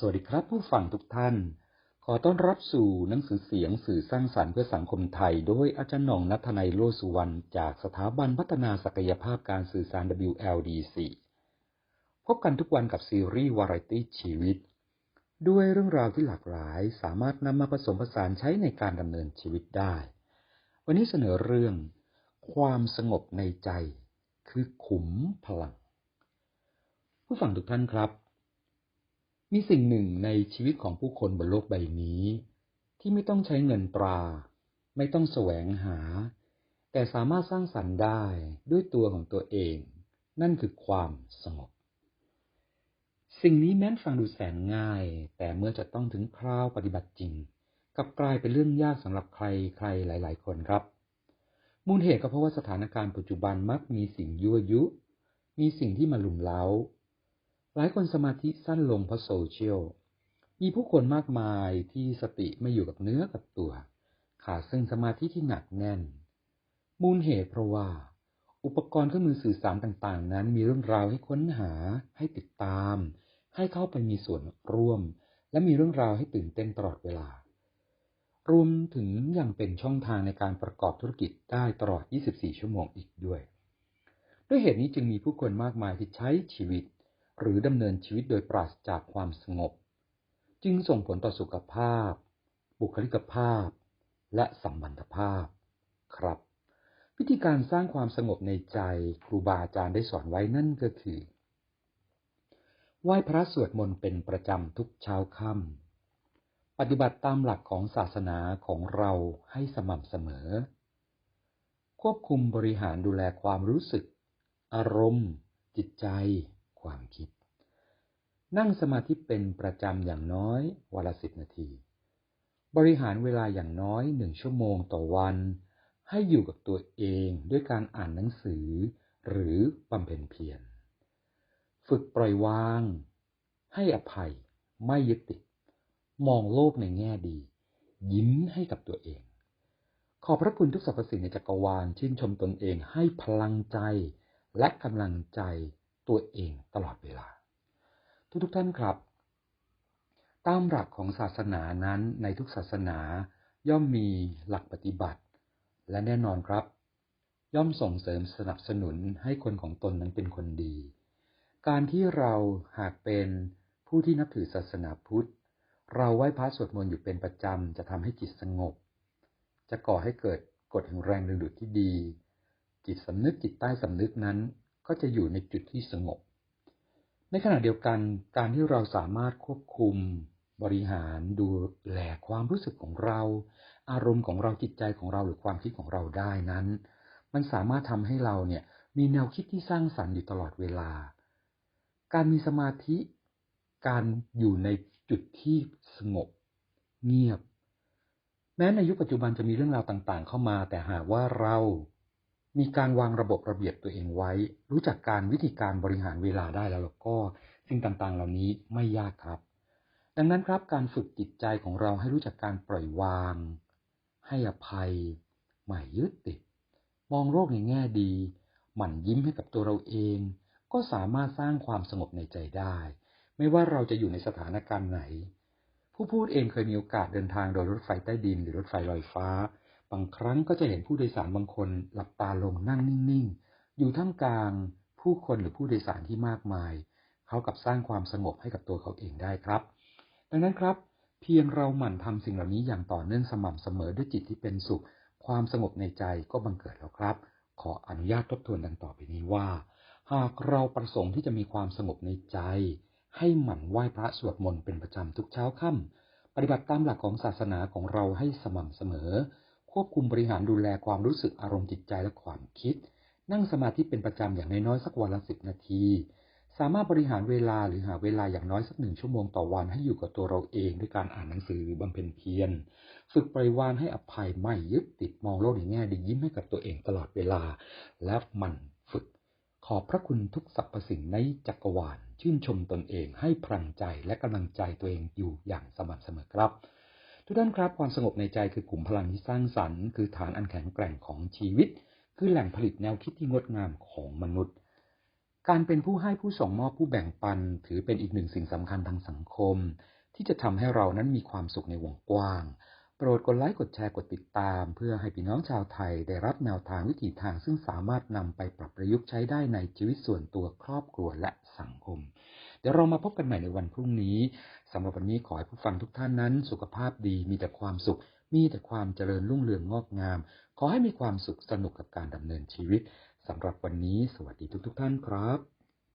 สวัสดีครับผู้ฟังทุกท่าน ขอต้อนรับสู่หนังสือเสียงสื่อสร้างสรรค์เพื่อสังคมไทย โดยอาจารย์หน่องนัทนัยโลสุวรรณจากสถาบันพัฒนาศักยภาพการสื่อสาร WLDC พบกันทุกวันกับซีรีส์วาไรตี้ชีวิต ด้วยเรื่องราวที่หลากหลาย สามารถนำมาผสมผสานใช้ในการดำเนินชีวิตได้ วันนี้เสนอเรื่อง ความสงบในใจ คือขุมพลัง ผู้ฟังทุกท่านครับ มีสิ่งหนึ่งในชีวิตของผู้คนบนโลกใบนี้ ที่ไม่ต้องใช้เงินตรา ไม่ต้องแสวงหา แต่สามารถสร้างสรรค์ได้ด้วยตัวของตัวเอง นั่นคือความสงบ สิ่งนี้แม้นฟังดูแสนง่าย แต่เมื่อจะต้องถึงคราวปฏิบัติจริงกลับกลายเป็นเรื่องยากสำหรับใครใครหลาย ๆ คนครับ มูลเหตุก็เพราะว่าสถานการณ์ปัจจุบันมักมีสิ่งยั่วยุ มีสิ่งที่มาลุมเล้า หลายคนสมาธิสั้นลงเพราะโซเชียล มีผู้คนมากมายที่สติไม่อยู่กับเนื้อกับตัว ขาดซึ่งสมาธิที่หนักแน่น มูลเหตุเพราะว่า อุปกรณ์เครื่องมือสื่อสารต่างๆ นั้นมีเรื่องราวให้ค้นหา ให้ติดตาม ให้เข้าไปมีส่วนร่วม และมีเรื่องราวให้ตื่นเต้นตลอดเวลา รวมถึงยังเป็นช่องทางในการประกอบธุรกิจได้ตลอด 24 ชั่วโมงอีกด้วย ด้วยเหตุนี้จึงมีผู้คนมากมายที่ใช้ชีวิต หรือดำเนินชีวิตโดยปราศจากความสงบ จึงส่งผลต่อสุขภาพ บุคลิกภาพ และสัมพันธภาพ ครับ วิธีการสร้างความสงบในใจครูบาอาจารย์ได้สอนไว้นั่นก็คือไหว้พระสวดมนต์เป็นประจำทุกเช้าค่ำปฏิบัติตามหลักของศาสนาของเราให้สม่ำเสมอ ควบคุมบริหารดูแลความรู้สึก อารมณ์ จิตใจ ความคิด นั่งสมาธิเป็นประจำอย่างน้อยวันละสิบนาที บริหารเวลาอย่างน้อยหนึ่งชั่วโมงต่อวัน ให้อยู่กับตัวเองด้วยการอ่านหนังสือ หรือบำเพ็ญเพียร ฝึกปล่อยวาง ให้อภัย ไม่ยึดติด มองโลกในแง่ดี ยิ้มให้กับตัวเองขอบพระคุณทุกสรรพสิ่งในจักรวาลชื่นชมตนเองให้พลังใจและกำลังใจ ตัวเองตลอดเวลา ทุกๆทท่านครับ ตามหลักของศาสนานั้นในทุกศาสนาย่อมมีหลักปฏิบัติ และแน่นอนครับ ย่อมส่งเสริมสนับสนุนให้คนของตนนั้นเป็นคนดี การที่เราหากเป็นผู้ที่นับถือศาสนาพุทธ เราไหว้พระสวดมนต์อยู่เป็นประจำ จะทำให้จิตสงบ จะก่อให้เกิดกฎแห่งแรงดึงดูดที่ดี จิตสำนึกจิตใต้สำนึกนั้น ก็จะอยู่ในจุดที่สงบ ในขณะเดียวกันการที่เราสามารถควบคุม บริหารดูแลความรู้สึกของเรา อารมณ์ของเราจิตใจของเราหรือความคิดของเราได้นั้น มันสามารถทำให้เราเนี่ยมีแนวคิดที่สร้างสรรค์อยู่ตลอดเวลา การมีสมาธิ การอยู่ในจุดที่สงบ เงียบ แม้ในยุคปัจจุบันจะมีเรื่องราวต่างๆ เข้ามา แต่หากว่าเรา มีการวางระบบระเบียบตัวเองไว้ รู้จักการวิธีการบริหารเวลาได้แล้วก็สิ่งต่างๆ เหล่านี้ไม่ยากครับ ดังนั้นครับการฝึกจิตใจของเราให้รู้จักการปล่อยวาง ให้อภัยไม่ยึดติด มองโลกในแง่ดี หมั่นยิ้มให้กับตัวเราเอง ก็สามารถสร้างความสงบในใจได้ ไม่ว่าเราจะอยู่ในสถานการณ์ไหน ผู้พูดเองเคยมีโอกาสเดินทางโดยรถไฟใต้ดินหรือรถไฟลอยฟ้า บางครั้งก็จะเห็นผู้โดยสารบางคนหลับตาลงนั่งนิ่งๆ อยู่ท่ามกลางผู้คนหรือผู้โดยสารที่มากมาย เขากับสร้างความสงบให้กับตัวเขาเองได้ครับ ดังนั้นครับ เพียงเราหมั่นทำสิ่งเหล่านี้อย่างต่อเนื่องสม่ำเสมอด้วยจิตที่เป็นสุข ความสงบในใจก็บังเกิดแล้วครับ ขออนุญาตทบทวนดังต่อไปนี้ว่า หากเราประสงค์ที่จะมีความสงบในใจ ให้หมั่นไหว้พระสวดมนต์เป็นประจำทุกเช้าค่ำปฏิบัติตามหลักของศาสนาของเราให้สม่ำเสมอ ควบคุมบริหารดูแลความรู้สึกอารมณ์จิตใจและความคิด นั่งสมาธิเป็นประจำอย่างน้อยๆสักวันละสิบนาที สามารถบริหารเวลาหรือหาเวลาอย่างน้อยสักหนึ่งชั่วโมงต่อวันให้อยู่กับตัวเราเองด้วยการอ่านหนังสือบำเพ็ญเพียร ฝึกปล่อยวางให้อภัยไม่ยึดติดมองโลกในแง่ดียิ้มให้กับตัวเองตลอดเวลา และมันฝึก ขอบพระคุณทุกสรรพสิ่งในจักรวาล ชื่นชมตนเองให้พลังใจและกำลังใจตัวเองอยู่อย่างสม่ำเสมอครับ ทุกท่านครับความสงบในใจคือกลุ่มพลังที่สร้างสรรค์คือฐานอันแข็งแกร่งของชีวิต คือแหล่งผลิตแนวคิดที่งดงามของมนุษย์ การเป็นผู้ให้ผู้ส่งมอบผู้แบ่งปัน ถือเป็นอีกหนึ่งสิ่งสำคัญทางสังคม ที่จะทำให้เรานั้นมีความสุขในวงกว้าง โปรดกดไลค์กดแชร์กดติดตาม เพื่อให้พี่น้องชาวไทยได้รับแนวทางวิถีทางซึ่งสามารถนำไปปรับประยุกต์ใช้ได้ในชีวิตส่วนตัวครอบครัวและสังคม เดี๋ยวเรามาพบกันใหม่ในวันพรุ่งนี้สำหรับวันนี้ขอให้ผู้ฟังทุกท่านนั้น สุขภาพดีมีแต่ความสุข มีแต่ความเจริญรุ่งเรืองงอกงาม ขอให้มีความสุขสนุกกับการดำเนินชีวิตสำหรับวันนี้ สวัสดีทุก ๆ ท่านครับ